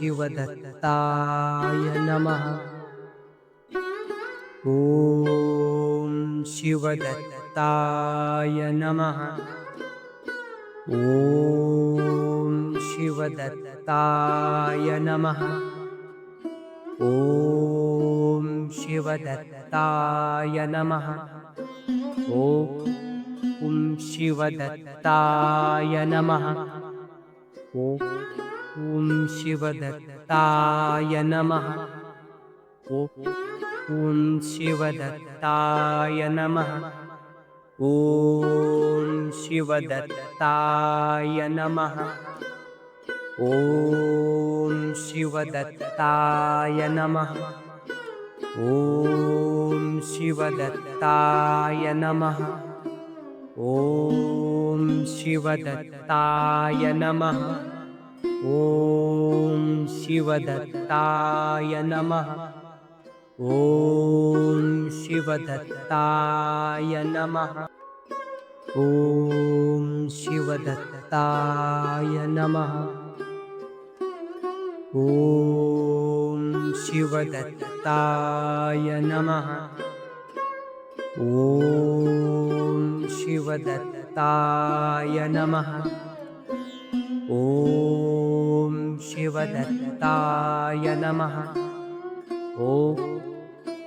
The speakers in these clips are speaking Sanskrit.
शिवदत्ताय नमः। ॐ शिवदत्ताय नमः। ॐ शिवदत्ताय नमः। ॐ शिवदत्ताय नमः। ॐ शिवदत्ताय नमः। ॐ शिवदत्ताय नमः। ॐ शिवदत्ताय नमः। ॐ शिवदत्ताय नमः। ॐ शिवदत्ताय नमः। ॐ शिवदत्ताय नमः। ॐ शिवदत्ताय नमः ॐ शिवदत्ताय नमः। ॐ शिवदत्ताय नमः। ॐ शिवदत्ताय नमः। ॐ शिवदत्ताय नमः। ॐ शिवदत्ताय नमः। ॐ शिवदत्ताय नमः।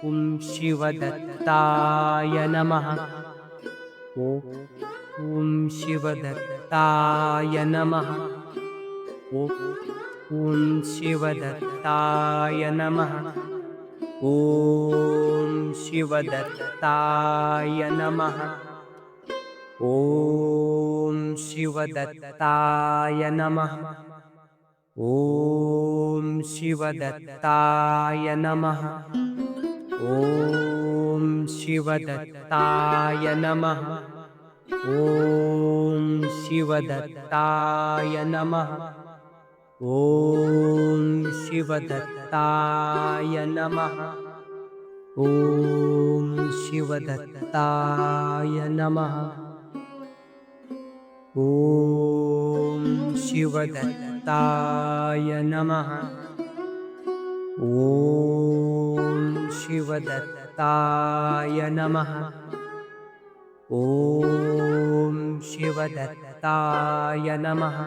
ॐ शिवदत्ताय नमः। ॐ शिवदत्ताय नमः। ॐ शिवदत्ताय नमः। ॐ शिवदत्ताय नमः। ॐ शिवदत्ताय नमः। ॐ शिवदत्ताय नमः। ॐ शिवदत्ताय नमः। ॐ शिवदत्ताय नमः। ॐ शिवदत्ताय नमः। ॐ शिवदत्ताय नमः। ॐ शिवदत्ताय नमः। ॐ शिवदत्ताय नमः। ॐ शिवदत्ताय नमः।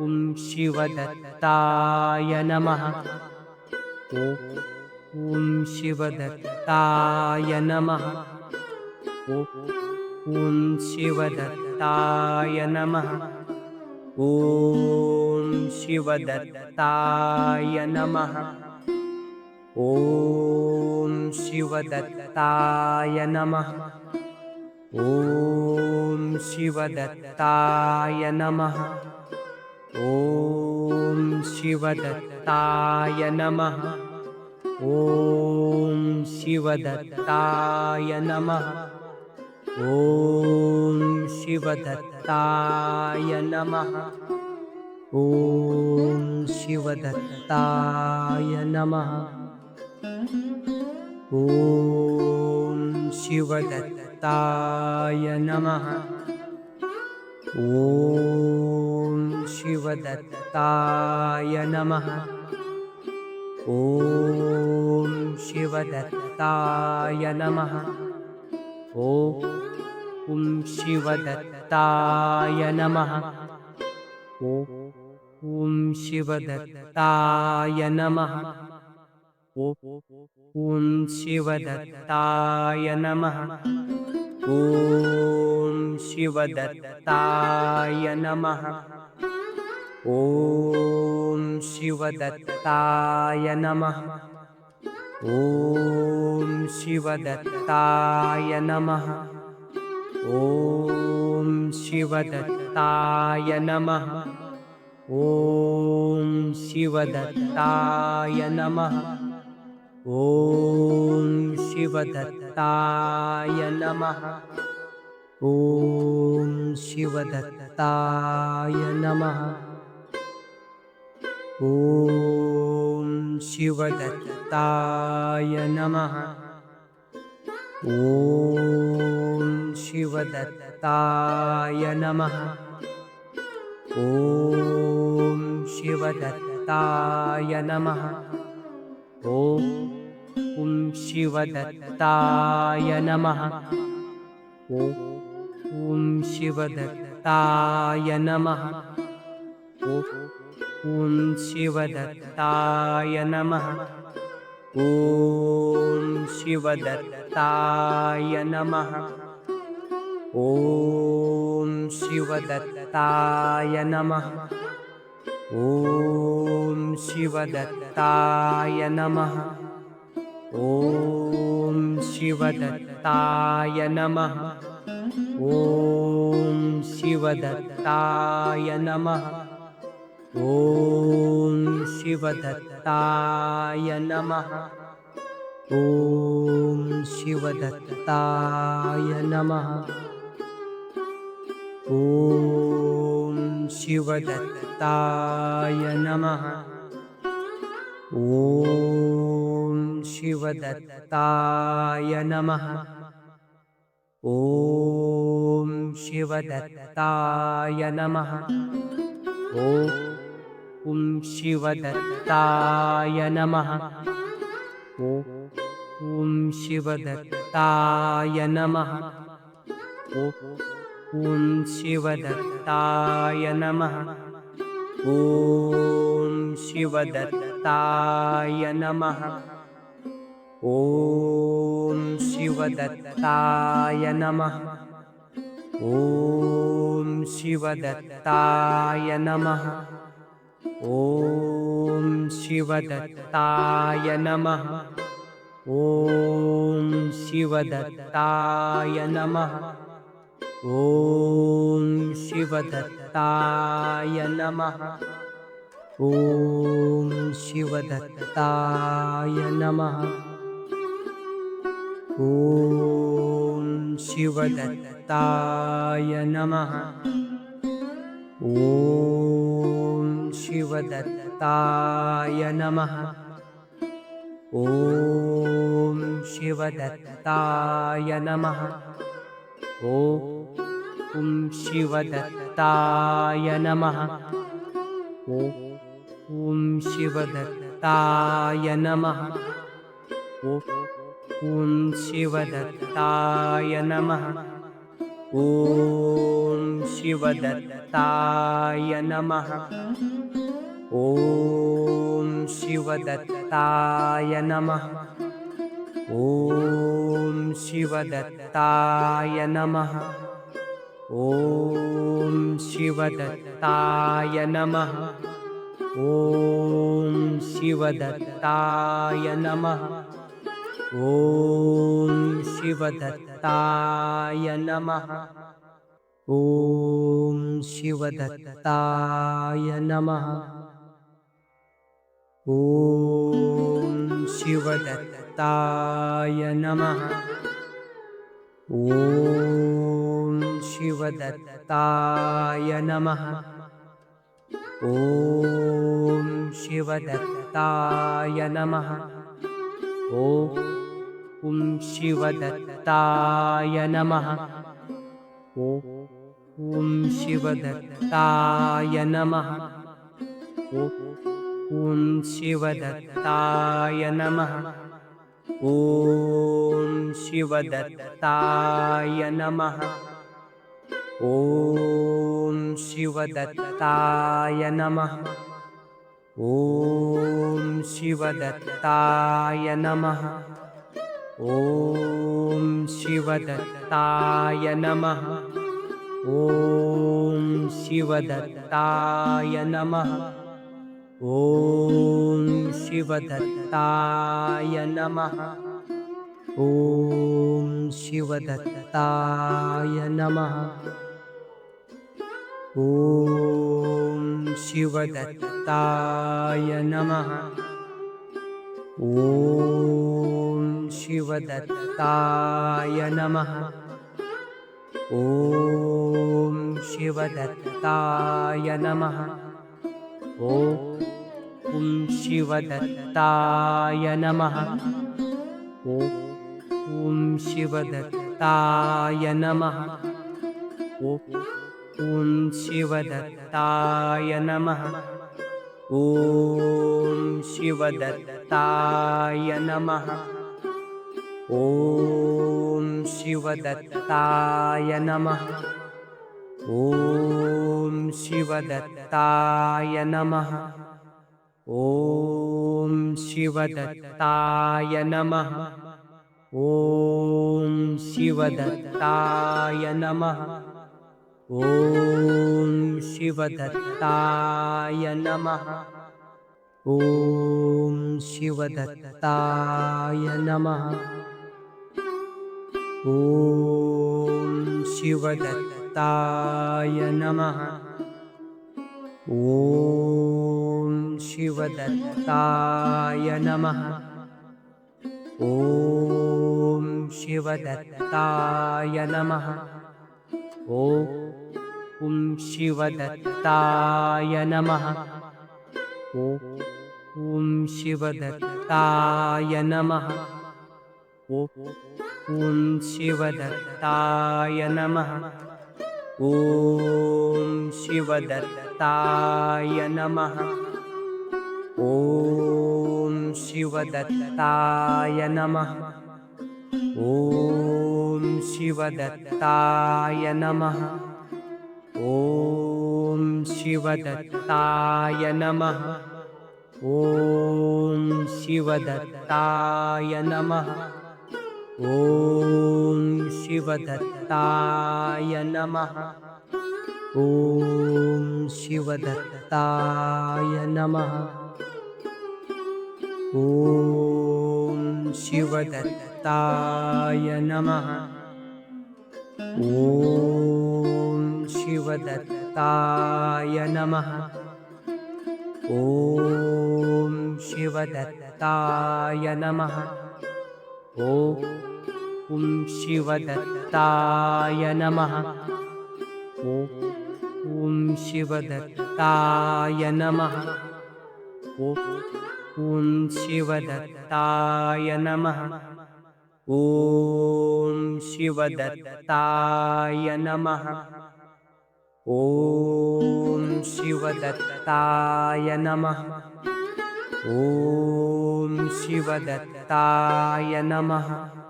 ॐ शिवदत्ताय नमः। ॐ शिवदत्ताय नमः। ॐ शिवदत्ताय नमः। ॐ शिवदत्ताय नमः। ॐ शिवदत्ताय नमः। ॐ शिवदत्ताय नमः। ॐ शिवदत्ताय नमः। ॐ शिवदत्ताय नमः। ॐ शिवदत्ताय नमः। ॐ शिवदत्ताय नमः। ॐ शिवदत्ताय नमः। ॐ शिवदत्ताय नमः। ॐ शिवदत्ताय नमः। ॐ शिवदत्ताय नमः। ॐ शिवदत्ताय नमः। ॐ शिवदत्ताय नमः। ॐ शिवदत्ताय नमः। ॐ शिवदत्ताय नमः। ॐ शिवदत्ताय नमः। ॐ शिवदत्ताय नमः। ॐ शिवदत्ताय नमः। ॐ शिवदत्ताय नमः। ॐ शिवदत्ताय नमः। ॐ शिवदत्ताय नमः। ॐ शिवदत्ताय नमः। ॐ शिवदत्ताय नमः। ॐ शिवदत्ताय नमः। ॐ शिवदत्ताय नमः। ॐ शिवदत्ताय नमः। ॐ शिवदत्ताय नमः। ॐ शिवदत्ताय नमः। ॐ शिवदत्ताय नमः। ॐ शिवदत्ताय नमः। ॐ शिवदत्ताय नमः। ॐ शिवदत्ताय नमः। ॐ शिवदत्ताय नमः ॐ शिवदत्ताय नमः। ॐ शिवदत्ताय नमः। ॐ शिवदत्ताय नमः। ॐ शिवदत्ताय नमः। ॐ शिवदत्ताय नमः। ॐ शिवदत्ताय नमः। ॐ शिवदत्ताय नमः। ॐ शिवदत्ताय नमः। ॐ शिवदत्ताय नमः। ॐ शिवदत्ताय नमः। ॐ शिवदत्ताय नमः ॐ शिवदत्ताय नमः। ॐ शिवदत्ताय नमः। ॐ शिवदत्ताय नमः। ॐ शिवदत्ताय नमः। ॐ शिवदत्ताय नमः। ॐ शिवदत्ताय नमः। ॐ शिवदत्ताय नमः। ॐ शिवदत्ताय नमः। ॐ शिवदत्ताय नमः। ॐ शिवदत्ताय नमः। ॐ शिवदत्ताय नमः ॐ शिवदत्ताय नमः। ॐ शिवदत्ताय नमः। ॐ शिवदत्ताय नमः। ॐ शिवदत्ताय नमः। ॐ शिवदत्ताय नमः ॐ शिवदत्ताय नमः। ॐ शिवदत्ताय नमः। ॐ शिवदत्ताय नमः। ॐ शिवदत्ताय नमः। ॐ शिवदत्ताय नमः ॐ शिवदत्ताय नमः। ॐ शिवदत्ताय नमः। ॐ शिवदत्ताय नमः। ॐ शिवदत्ताय नमः। ॐ शिवदत्ताय नमः ॐ शिवदत्ताय नमः। ॐ शिवदत्ताय नमः। ॐ शिवदत्ताय नमः। ॐ शिवदत्ताय नमः। ॐ शिवदत्ताय नमः ॐ शिवदत्ताय नमः। ॐ शिवदत्ताय नमः। ॐ शिवदत्ताय नमः। ॐ शिवदत्ताय नमः। ॐ शिवदत्ताय नमः ॐ शिवदत्ताय नमः। ॐ शिवदत्ताय नमः। ॐ शिवदत्ताय नमः। ॐ शिवदत्ताय नमः। ॐ शिवदत्ताय नमः। ॐ शिवदत्ताय नमः। ॐ शिवदत्ताय नमः। ॐ शिवदत्ताय नमः। ॐ शिवदत्ताय नमः। ॐ शिवदत्ताय नमः। ॐ शिवदत्ताय नमः। ॐ शिवदत्ताय नमः। ॐ शिवदत्ताय नमः। ॐ शिवदत्ताय नमः। ॐ शिवदत्ताय नमः। ॐ शिवदत्ताय नमः ॐ शिवदत्ताय नमः। ॐ शिवदत्ताय नमः। ॐ शिवदत्ताय नमः। ॐ शिवदत्ताय नमः। ॐ शिवदत्ताय नमः। ॐ शिवदत्ताय नमः। ॐ शिवदत्ताय नमः। ॐ शिवदत्ताय नमः। ॐ शिवदत्ताय नमः। ॐ शिवदत्ताय नमः। ॐ शिवदत्ताय नमः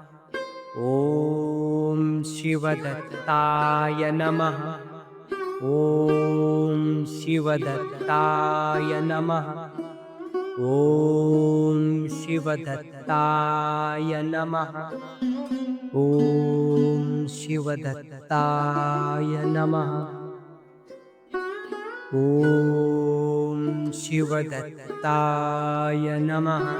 ॐ शिवदत्ताय नमः। ॐ शिवदत्ताय नमः। ॐ शिवदत्ताय नमः। ॐ शिवदत्ताय नमः। ॐ शिवदत्ताय नमः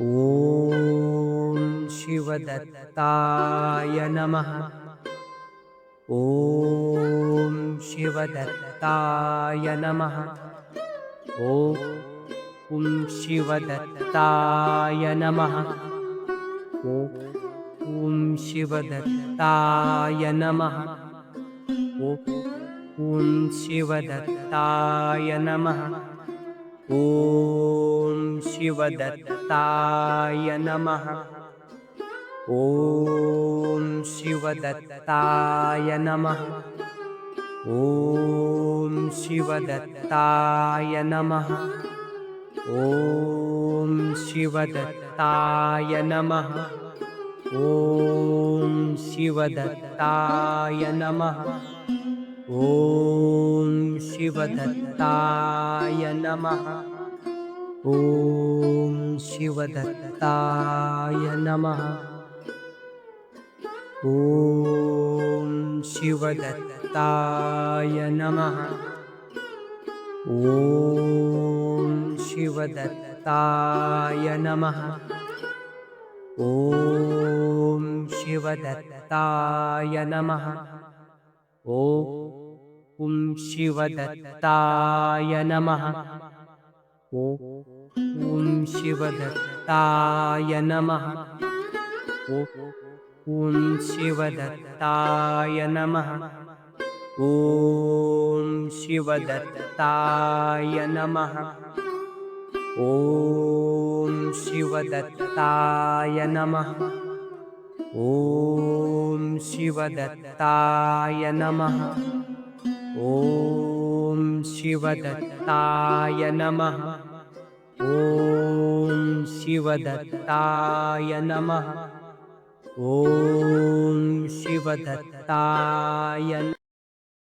ॐ शिवदत्ताय नमः। ॐ शिवदत्ताय नमः। ॐ शिवदत्ताय नमः। ॐ शिवदत्ताय नमः। ॐ शिवदत्ताय नमः ॐ शिवदत्ताय नमः। ॐ शिवदत्ताय नमः। ॐ शिवदत्ताय नमः। ॐ शिवदत्ताय नमः। ॐ शिवदत्ताय नमः ॐ शिवदत्ताय नमः। ॐ शिवदत्ताय नमः। ॐ शिवदत्ताय नमः। ॐ शिवदत्ताय नमः। ॐ शिवदत्ताय नमः ॐ शिवदत्ताय नमः। ॐ शिवदत्ताय नमः। ॐ शिवदत्ताय नमः। ॐ शिवदत्ताय नमः। ॐ शिवदत्ताय नमः। ॐ शिवदत्ताय नमः ॐ शिवदत्ताय नमः। ॐ शिवदत्ताय नमः। ॐ शिवदत्ताय